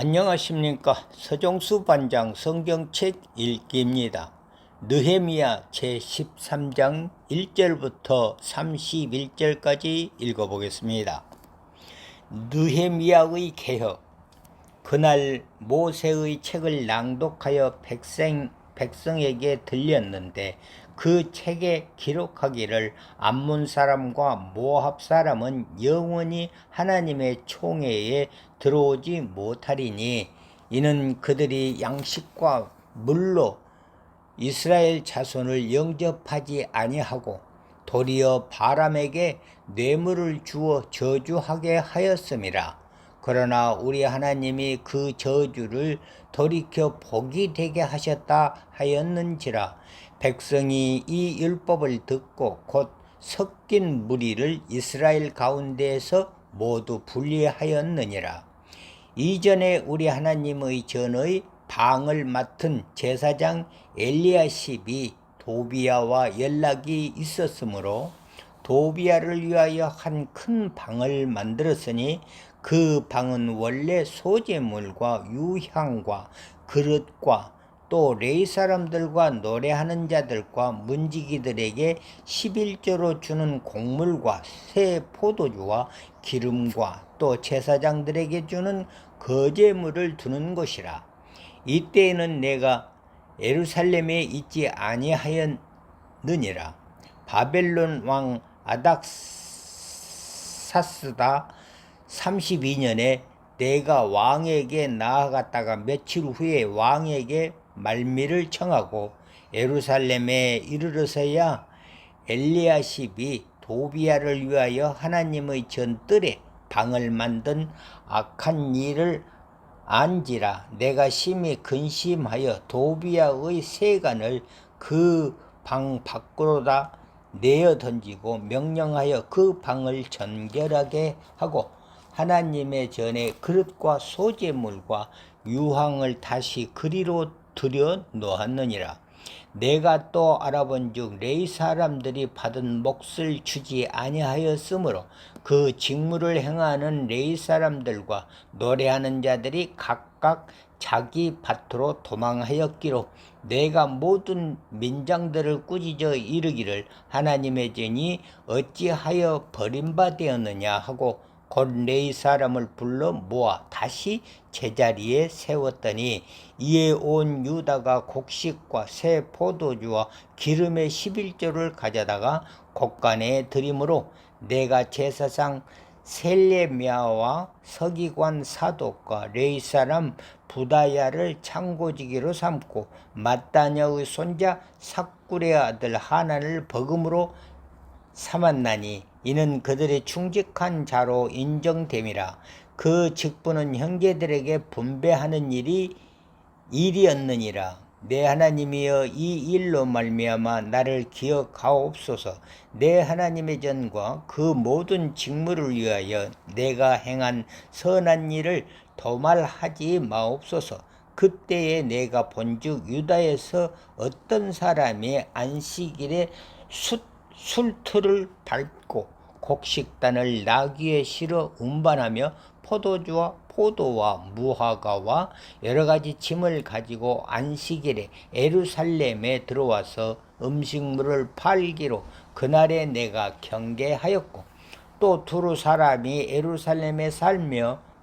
안녕하십니까 서종수 반장 성경책 읽기입니다. 느헤미야 제13장 1절부터 31절까지 읽어보겠습니다. 느헤미야의 개혁 그날 모세의 책을 낭독하여 백성, 백성에게 들렸는데 그 책에 기록하기를 암몬 사람과 모압 사람은 영원히 하나님의 총회에 들어오지 못하리니 이는 그들이 양식과 물로 이스라엘 자손을 영접하지 아니하고 도리어 바람에게 뇌물을 주어 저주하게 하였음이라. 그러나 우리 하나님이 그 저주를 돌이켜 복이 되게 하셨다 하였는지라 백성이 이 율법을 듣고 곧 섞인 무리를 이스라엘 가운데에서 모두 분리하였느니라. 이전에 우리 하나님의 전의 방을 맡은 제사장 엘리야십이 도비야와 연락이 있었으므로 도비야를 위하여 한 큰 방을 만들었으니 그 방은 원래 소재물과 유향과 그릇과 또 레이 사람들과 노래하는 자들과 문지기들에게 11조로 주는 곡물과 새 포도주와 기름과 또 제사장들에게 주는 거제물을 두는 것이라. 이때에는 내가 예루살렘에 있지 아니하였느니라. 바벨론 왕 아닥사스다 32년에 내가 왕에게 나아갔다가 며칠 후에 왕에게 말미를 청하고 예루살렘에 이르러서야 엘리야십이 도비야를 위하여 하나님의 전뜰에 방을 만든 악한 일을 안지라 내가 심히 근심하여 도비야의 세간을 그 방 밖으로다 내어 던지고 명령하여 그 방을 전결하게 하고 하나님의 전에 그릇과 소재물과 유황을 다시 그리로 들여 놓았느니라. 내가 또 알아본즉 레이 사람들이 받은 몫을 주지 아니하였으므로 그 직무를 행하는 레이 사람들과 노래하는 자들이 각각 자기 밭으로 도망하였기로 내가 모든 민장들을 꾸짖어 이르기를 하나님의 전이 어찌하여 버림받았느냐 하고 곧 레이 사람을 불러 모아 다시 제자리에 세웠더니 이에 온 유다가 곡식과 새 포도주와 기름의 11조를 가져다가 곡간에 드림으로 내가 제사상 셀레미아와 서기관 사독과 레이 사람 부다야를 창고지기로 삼고 마따냐의 손자 삭구레 아들 하나를 버금으로 삼았나니 이는 그들의 충직한 자로 인정됨이라 그 직분은 형제들에게 분배하는 일이 일이었느니라. 내 하나님이여 이 일로 말미암아 나를 기억하옵소서. 내 하나님의 전과 그 모든 직무를 위하여 내가 행한 선한 일을 도말하지 마옵소서. 그때에 내가 본즉 유다에서 어떤 사람이 안식일에 숫 술틀을 밟고 곡식단을 나귀에 실어 운반하며 포도주와 포도와 무화과와 여러 가지 짐을 가지고 안식일에 에루살렘에 들어와서 음식물을 팔기로 그날에 내가 경계하였고 또 두루 사람이 에루살렘에 살며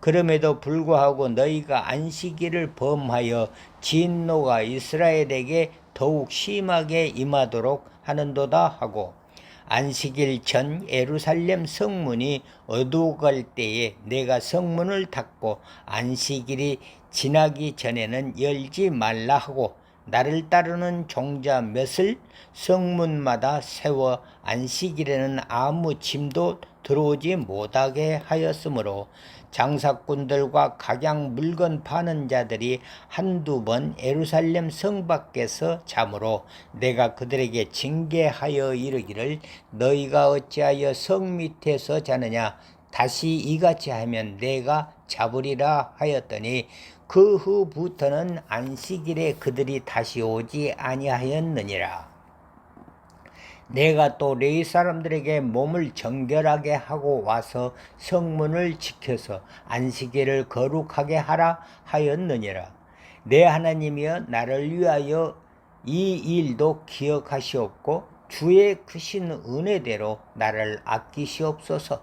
그럼에도 불구하고 너희가 안식일을 범하여 진노가 이스라엘에게 더욱 심하게 임하도록 하는도다 하고 안식일 전 예루살렘 성문이 어두워갈 때에 내가 성문을 닫고 안식일이 지나기 전에는 열지 말라 하고 나를 따르는 종자 몇을 성문마다 세워 안식일에는 아무 짐도 들어오지 못하게 하였으므로 장사꾼들과 각양 물건 파는 자들이 한두 번 예루살렘 성 밖에서 잠으로 내가 그들에게 징계하여 이르기를 너희가 어찌하여 성 밑에서 자느냐 다시 이같이 하면 내가 잡으리라 하였더니 그 후부터는 안식일에 그들이 다시 오지 아니하였느니라. 내가 또 레위 사람들에게 몸을 정결하게 하고 와서 성문을 지켜서 안식일을 거룩하게 하라 하였느니라. 내 하나님이여 나를 위하여 이 일도 기억하시옵고 주의 크신 은혜대로 나를 아끼시옵소서.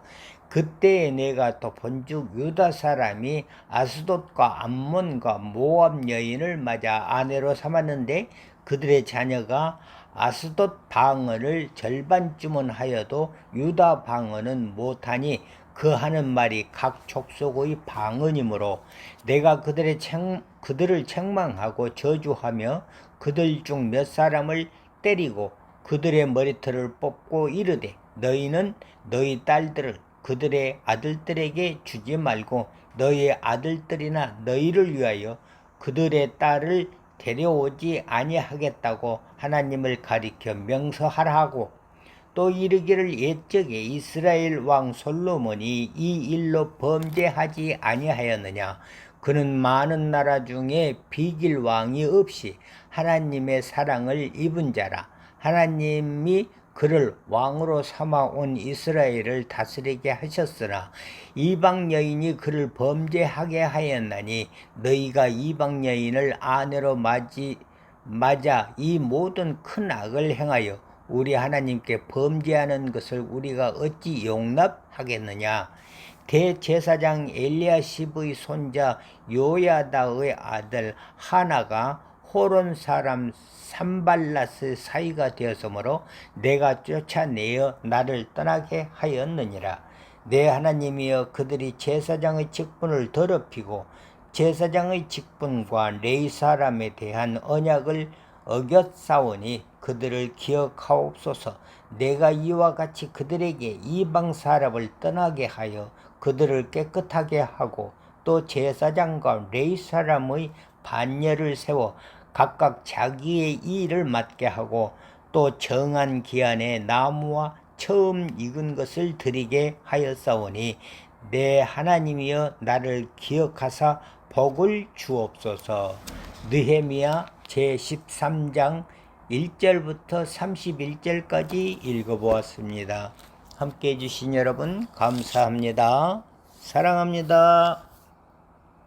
그때에 내가 또 본즉 유다 사람이 아스돗과 암몬과 모압 여인을 맞아 아내로 삼았는데 그들의 자녀가 아스돗 방언을 절반쯤은 하여도 유다 방언은 못하니 그 하는 말이 각 족속의 방언이므로 내가 그들의 책, 그들을 책망하고 저주하며 그들 중 몇 사람을 때리고 그들의 머리털을 뽑고 이르되 너희는 너희 딸들을 그들의 아들들에게 주지 말고 너희의 아들들이나 너희를 위하여 그들의 딸을 데려오지 아니하겠다고 하나님을 가리켜 명서하라 하고. 또 이르기를 옛적에 이스라엘 왕 솔로몬이 이 일로 범죄하지 아니하였느냐? 그는 많은 나라 중에 비길 왕이 없이 하나님의 사랑을 입은 자라. 하나님이 그를 왕으로 삼아 온 이스라엘을 다스리게 하셨으나 이방 여인이 그를 범죄하게 하였나니 너희가 이방 여인을 아내로 맞이 맞아 이 모든 큰 악을 행하여 우리 하나님께 범죄하는 것을 우리가 어찌 용납하겠느냐? 대제사장 엘리야십의 손자 요야다의 아들 하나가 호론 사람 산발라스 사이가 되었으므로 내가 쫓아내어 나를 떠나게 하였느니라. 내 하나님이여 그들이 제사장의 직분을 더럽히고 제사장의 직분과 레이 사람에 대한 언약을 어겼사오니 그들을 기억하옵소서. 내가 이와 같이 그들에게 이방 사람을 떠나게 하여 그들을 깨끗하게 하고 또 제사장과 레이 사람의 반열을 세워 각각 자기의 일을 맡게 하고 또 정한 기한에 나무와 처음 익은 것을 드리게 하였사오니 내 하나님이여 나를 기억하사 복을 주옵소서. 느헤미야 제13장 1절부터 31절까지 읽어보았습니다. 함께 해주신 여러분 감사합니다. 사랑합니다.